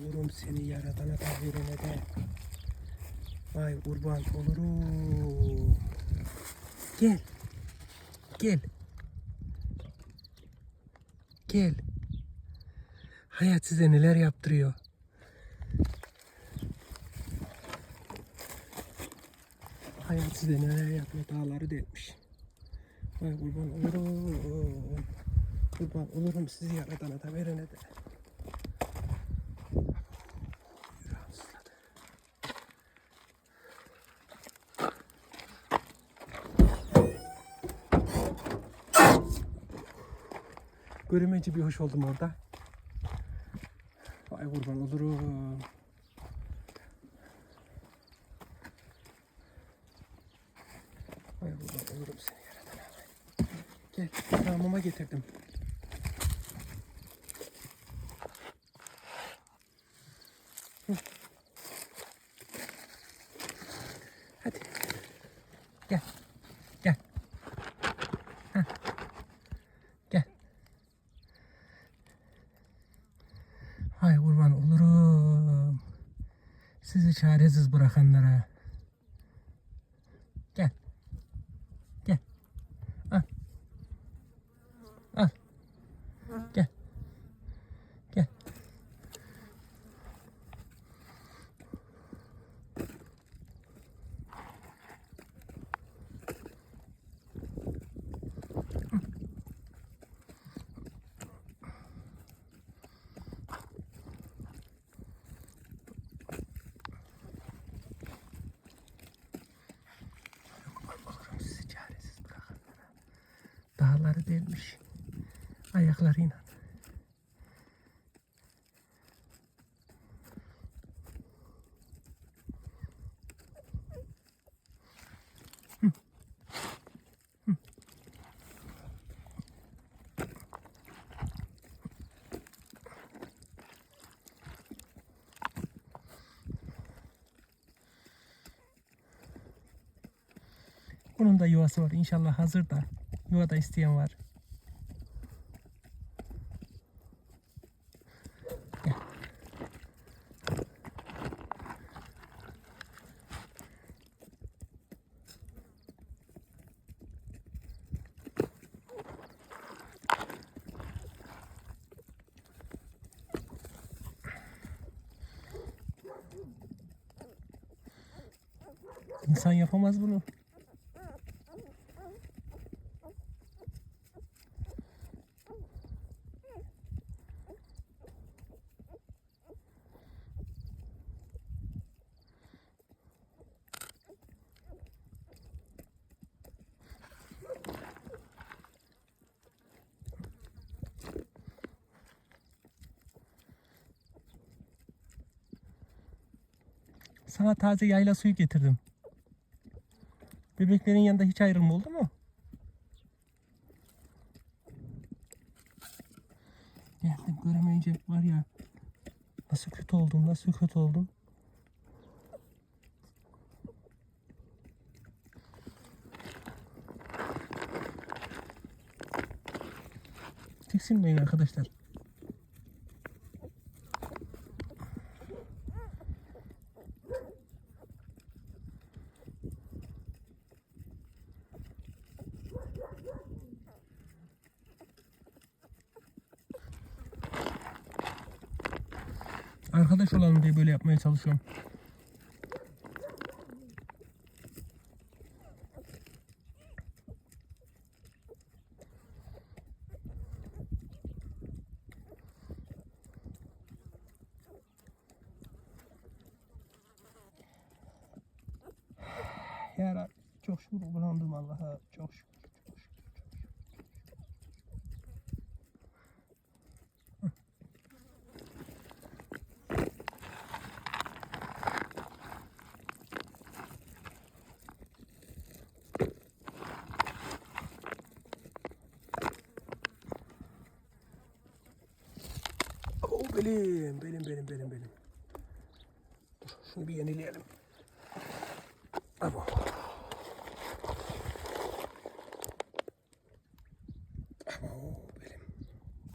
olurum seni yaradana da verene de. Vay kurban olurum. Gel. Gel. Gel. Hayat size neler yaptırıyor. Hayat size neler yapıyor dağları delmiş. Vay kurban olurum. Kurban olurum sizi yaradana da verene de. Göremeyince bir hoş oldum orada. Vay kurban olurum. Vay kurban olurum seni yaradana. Gel, sana getirdim. Hadi. Gel. Hay kurban olurum. Sizi çaresiz bırakanlara. Gel. Gel. Al. Al. Gel. Gel. Olurum sizi çaresiz bırakanlara. Delmiş. Ayaklarıyla. Bunun da yuvası var. İnşallah hazır da. Yuva da isteyen var. İnsan yapamaz bunu. Sana taze yayla suyu getirdim. Bebeklerin yanında hiç ayrılma oldu mu? Geldim göremeyince var ya nasıl kötü oldum nasıl kötü oldum. Tiksinmeyin arkadaşlar. Arkadaş olalım diye böyle yapmaya çalışıyorum. Ya çok şükür bulandım Allah'a çok şükür. Oh benim, benim, benim, benim, benim. Dur, şunu bir yenileyelim. Tamam.